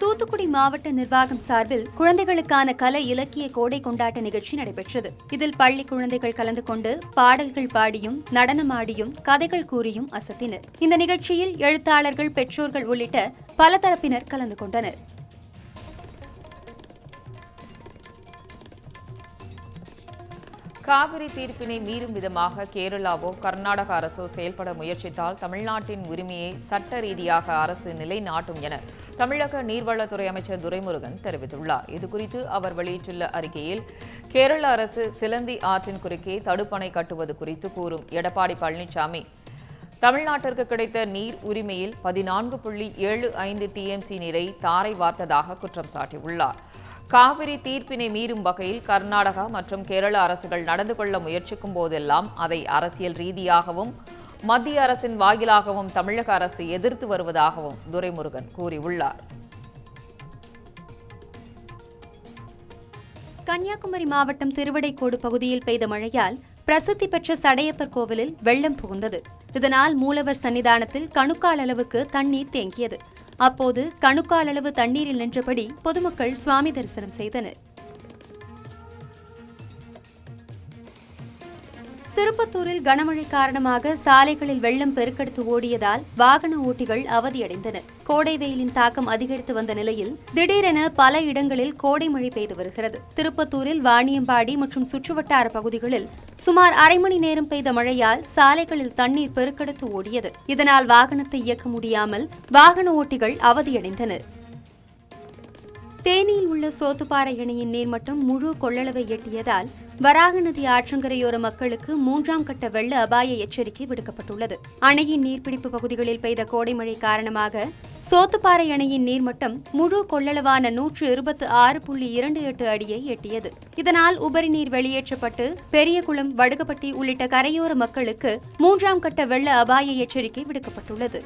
தூத்துக்குடி மாவட்ட நிர்வாகம் சார்பில் குழந்தைகளுக்கான கலை இலக்கிய கோடை கொண்டாட்ட நிகழ்ச்சி நடைபெற்றது. இதில் பள்ளி குழந்தைகள் கலந்து கொண்டு பாடல்கள் பாடியும் நடனமாடியும் கதைகள் கூறியும் அசத்தினர். இந்த நிகழ்ச்சியில் எழுத்தாளர்கள் பெற்றோர்கள் உள்ளிட்ட பல தரப்பினர் கலந்து கொண்டனர். காவிரி தீர்ப்பினை மீறும் விதமாக கேரளாவோ கர்நாடக அரசோ செயல்பட முயற்சித்தால் தமிழ்நாட்டின் உரிமையை சட்ட ரீதியாக அரசு நிலைநாட்டும் என தமிழக நீர்வளத்துறை அமைச்சர் துரைமுருகன் தெரிவித்துள்ளார். இதுகுறித்து அவர் வெளியிட்டுள்ள அறிக்கையில் கேரள அரசு சிலந்தி ஆற்றின் குறுக்கே தடுப்பணை கட்டுவது குறித்து கூறும். எடப்பாடி பழனிசாமி தமிழ்நாட்டிற்கு கிடைத்த நீர் உரிமையில் பதினான்கு புள்ளி ஏழு ஐந்து டிஎம்சி நீரை தாரை வார்த்ததாக குற்றம் சாட்டியுள்ளார். காவிரி தீர்ப்பினை மீறும் வகையில் கர்நாடகா மற்றும் கேரள அரசுகள் நடந்து கொள்ள முயற்சிக்கும் போதெல்லாம் அதை அரசியல் ரீதியாகவும் மத்திய அரசின் வாயிலாகவும் தமிழக அரசு எதிர்த்து வருவதாகவும் துரைமுருகன் கூறியுள்ளார். கன்னியாகுமரி மாவட்டம் திருவிடைக்கோடு பகுதியில் பெய்த மழையால் பிரசித்தி பெற்ற சடையப்பர் கோவிலில் வெள்ளம் புகுந்தது. இதனால் மூலவர் சன்னிதானத்தில் கணுக்கால் அளவுக்கு தண்ணீர் தேங்கியது. அப்போது கணுக்கால் அளவு தண்ணீரில் நின்றபடி பொதுமக்கள் சுவாமி தரிசனம் செய்தனர். திருப்பத்தூரில் கனமழை காரணமாக சாலைகளில் வெள்ளம் பெருக்கெடுத்து ஓடியதால் வாகன ஓட்டிகள் அவதியடைந்தனர். கோடை வெயிலின் தாக்கம் அதிகரித்து வந்த நிலையில் திடீரென பல இடங்களில் கோடை மழை பெய்து வருகிறது. திருப்பத்தூரில் வாணியம்பாடி மற்றும் சுற்றுவட்டார பகுதிகளில் சுமார் அரை மணி நேரம் பெய்த மழையால் சாலைகளில் தண்ணீர் பெருக்கெடுத்து ஓடியது. இதனால் வாகனத்தை இயக்க முடியாமல் வாகன ஓட்டிகள் அவதியடைந்தனர். தேனியில் உள்ள சோத்துப்பாறை அணையின் நீர்மட்டம் முழு கொள்ளளவை எட்டியதால் வராக நதி ஆற்றங்கரையோர மக்களுக்கு மூன்றாம் கட்ட வெள்ள அபாய எச்சரிக்கை விடுக்கப்பட்டுள்ளது. அணையின் நீர்பிடிப்பு பகுதிகளில் பெய்த கோடை மழை காரணமாக சோத்துப்பாறை அணையின் நீர்மட்டம் முழு கொள்ளளவான நூற்று இருபத்தி ஆறு புள்ளி இரண்டு எட்டு அடியை எட்டியது. இதனால் உபரி நீர் வெளியேற்றப்பட்டு பெரியகுளம் வடுகப்பட்டி உள்ளிட்ட கரையோர மக்களுக்கு மூன்றாம் கட்ட வெள்ள அபாய எச்சரிக்கை விடுக்கப்பட்டுள்ளது.